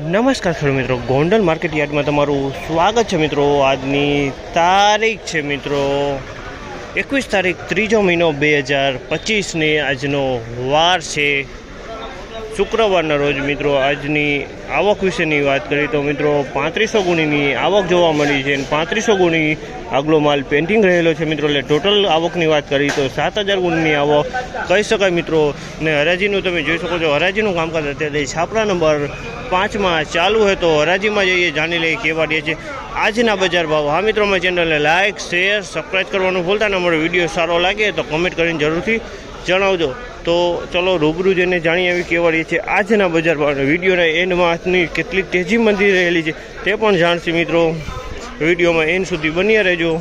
નમસ્કાર ખેડૂત મિત્રો. ગોંડલ માર્કેટ યાર્ડમાં તમારું સ્વાગત છે મિત્રો. આજની તારીખ છે મિત્રો. એકવીસ તારીખ, ત્રીજો મહિનો બે હજાર પચીસની આજનો વાર છે. શુક્રવારના રોજ મિત્રો આજની આવક વિશેની વાત કરીએ તો મિત્રો પાંત્રીસો ગુણીની આવક જોવા મળી છે અને પાંત્રીસો ગુણી આગલો માલ પેન્ટિંગ રહેલો છે મિત્રો. એટલે ટોટલ આવકની વાત કરીએ તો સાત હજાર ગુણની આવક કહી શકાય મિત્રો. ને હરાજીનું તમે જોઈ શકો છો. હરાજીનું કામકાજ અત્યારે છાપરા નંબર પાંચમાં ચાલુ હોય તો હરાજીમાં જઈએ, જાણી લઈએ કેવા ડે છે. આજના બજાર ભાવ. હા મિત્રો, અમારી ચેનલને લાઇક શેર સબસ્ક્રાઈબ કરવાનું ભૂલતા ને. અમારો વીડિયો સારો લાગે તો કમેન્ટ કરીને જરૂરથી જણાવજો. તો ચલો, રૂબરૂ જઈને જાણી આવી કેવા રહી છે આજના બજાર ભાવ વિડીયોના એન્ડમાં આજની કેટલી તેજી મંદી રહેલી છે તે પણ જાણશે મિત્રો. વિડીયોમાં એન્ડ સુધી બન્યા રહેજો.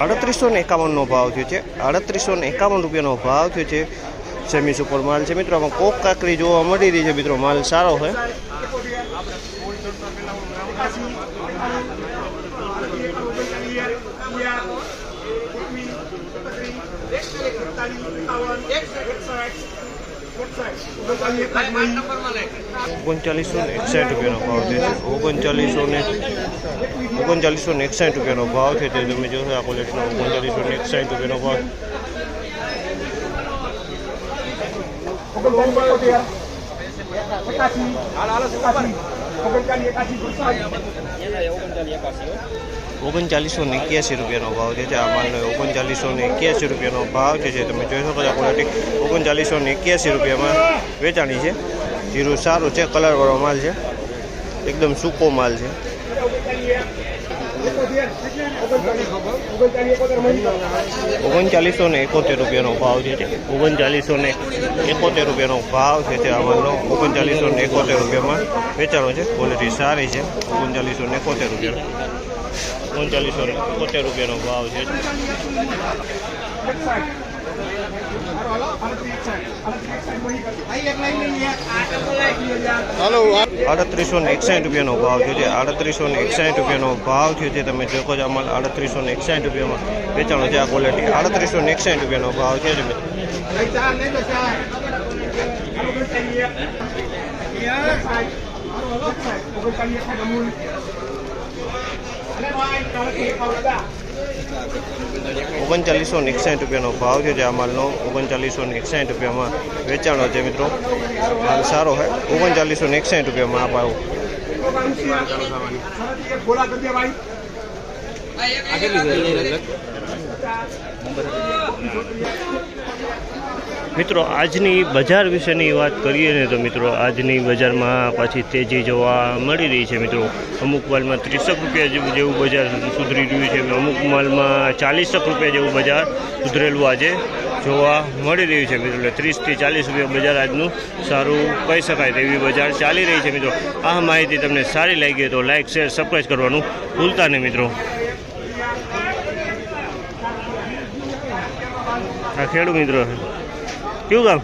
અડત્રીસો ને એકાવનનો ભાવ થયો છે. અડત્રીસો ને એકાવન રૂપિયાનો ભાવ થયો છે. સેમી સુપર માલ છે મિત્રો. આમાં કોક કાકરી જોવા મળી રહી છે મિત્રો. માલ સારો છે. ઓગણચાલીસો ને એકસાઠ રૂપિયાનો ભાવ છે. ઓગણચાલીસો ને ઓગણચાલીસો ને એકસાઠ રૂપિયાનો ભાવ છે. તે તમે જોશો આ ક્વોલિટીનો ઓગણચાલીસો ને એકસાઠ રૂપિયાનો ભાવ ઓગણચાલીસો ને એક્યાસી રૂપિયાનો ભાવ છે આ માલનો ઓગણચાલીસો ને એક્યાસી રૂપિયાનો ભાવ છે તમે જોઈ શકો છો ક્વોલિટી ઓગણચાલીસો ને એક્યાસી રૂપિયામાં વેચાણી છે. જીરું સારું છે કલરવાળો માલ છે. એકદમ સૂકો માલ છે. ઓગણચાલીસો ને એકોતેર રૂપિયાનો ભાવ છે. ઓગણચાલીસો ને એકોતેર રૂપિયાનો ભાવ છે તે આ માલનો ઓગણચાલીસો ને એકોતેર રૂપિયામાં વેચાણો છે. ક્વોલિટી સારી છે. ઓગણચાલીસો ને એકોતેર રૂપિયાનો ઓગણચાલીસો ને એકોતેર રૂપિયાનો ભાવ છે. આડત્રીસો ને એકસાઠ રૂપિયાનો ભાવ થયો છે. આડત્રીસો ને એકસાઠ રૂપિયાનો ભાવ થયો છે. તમે જોકો છો અમારે આડત્રીસો ને એકસાઠ રૂપિયામાં વેચાણો છે આ ક્વોલિટી આડત્રીસો ને એકસાઠ રૂપિયાનો ભાવ છે. તમે ઓગણચાલીસો એકસાઠ રૂપિયાનો ભાવ છે જે આ માલનો. ઓગણચાલીસો ને એકસાઠ રૂપિયામાં વેચાણો છે મિત્રો. માલ સારો છે ઓગણચાલીસો ને એકસાઠ રૂપિયામાં આ ભાવ. મિત્રો, આજની બજાર વિશેની વાત કરીએ ને તો મિત્રો, આજની બજારમાં પાછી તેજી જોવા મળી રહી છે મિત્રો. અમુક માલમાં ત્રીસક રૂપિયા જેવું જેવું બજાર સુધરી રહ્યું છે અમુક માલમાં ચાલીસક રૂપિયા જેવું બજાર સુધરેલું આજે જોવા મળી રહ્યું છે મિત્રો. એટલે ત્રીસથી ચાલીસ રૂપિયા બજાર આજનું સારું કહી શકાય તેવી બજાર ચાલી રહી છે મિત્રો. આ માહિતી તમને સારી લાગી તો લાઇક શેર સબસ્ક્રાઈબ કરવાનું ભૂલતા નહીં મિત્રો. આ ખેડૂત મિત્રો. કેવું કામ